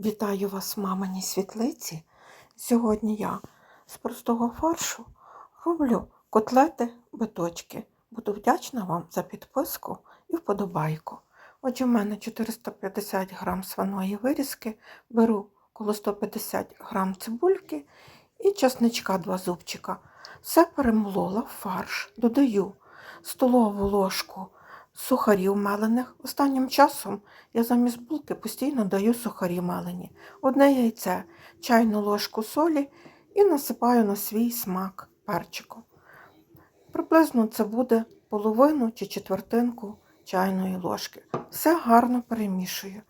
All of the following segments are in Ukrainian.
Вітаю вас, мамині світлиці. Сьогодні я з простого фаршу роблю котлети биточки. Буду вдячна вам за підписку і вподобайку. Отже, в мене 450 грам свиної вирізки, беру коло 150 грам цибульки і часничка 2 зубчика. Все перемолола в фарш, додаю столову ложку сухарів мелених. Останнім часом я замість булки постійно даю сухарі мелені. Одне яйце, чайну ложку солі і насипаю на свій смак перчику. Приблизно це буде половину чи четвертинку чайної ложки. Все гарно перемішую,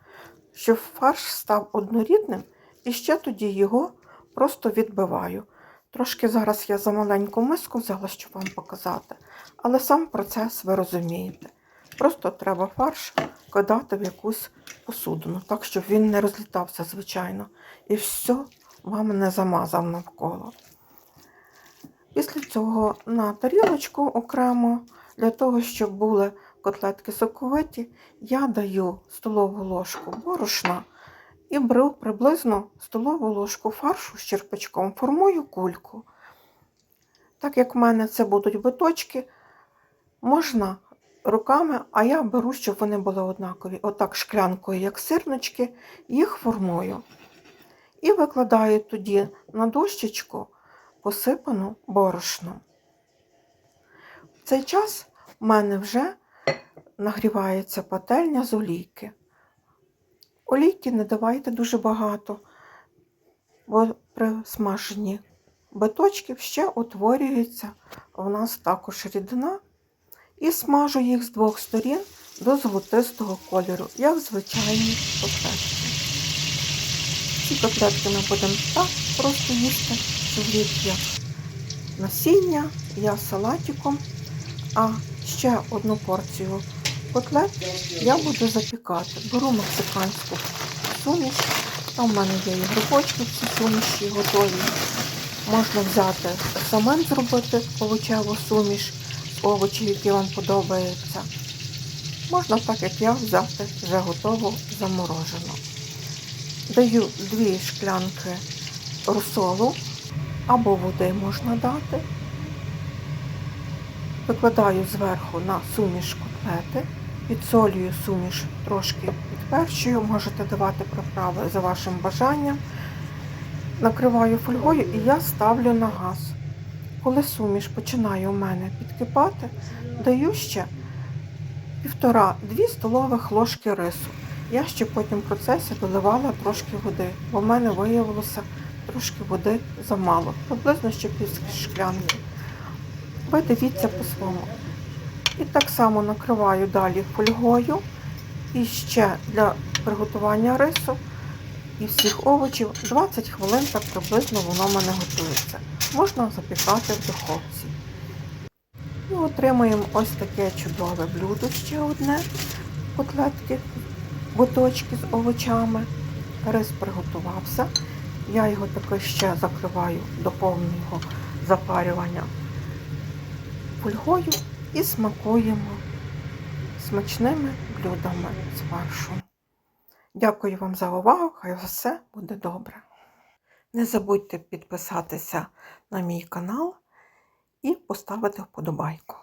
щоб фарш став однорідним і ще тоді його просто відбиваю. Трошки зараз я за маленьку миску взяла, щоб вам показати, але сам процес ви розумієте. Просто треба фарш кидати в якусь посудину, так, щоб він не розлітався, звичайно, і все вам не замазав навколо. Після цього на тарілочку окремо, для того, щоб були котлетки соковиті, я даю столову ложку борошна і беру приблизно столову ложку фаршу з черпачком, формую кульку. Так як в мене це будуть биточки, можна руками, а я беру, щоб вони були однакові. Отак шклянкою, як сирнички, їх формую. І викладаю тоді на дощечку посипану борошном. В цей час в мене вже нагрівається пательня з олійки. Олійки не давайте дуже багато, бо при смаженні биточків ще утворюється у нас також рідина і смажу їх з двох сторін до золотистого кольору, як звичайні котлетки. Ці котлетки ми будемо так просто їсти, як насіння, я салатиком, а ще одну порцію котлет я буду запікати. Беру мексиканську суміш, там в мене є і грибочки в цій суміші готові. Можна взяти самим зробити овочеву суміш овочі, які вам подобаються. Можна так, як я, взяти вже готову заморожену. Даю дві шклянки розсолу або води можна дати. Викладаю зверху на суміш котлети, підсолюю суміш трошки підперчую, можете давати приправи за вашим бажанням. Накриваю фольгою і я ставлю на газ. Коли суміш починає у мене підкипати, даю ще півтора-дві столових ложки рису. Я ще потім в процесі доливала трошки води, бо в мене виявилося трошки води замало, приблизно ще пів шклянки. Ви дивіться по-своєму. І так само накриваю далі фольгою. І ще для приготування рису і всіх овочів 20 хвилин так приблизно воно мене готується можна запікати в духовці. І отримаємо ось таке чудове блюдо ще одне, котлетки, буточки з овочами. Рис приготувався. Я його таки ще закриваю до повного запарювання фольгою і смакуємо смачними блюдами з фаршу. Дякую вам за увагу, хай все буде добре. Не забудьте підписатися на мій канал і поставити вподобайку.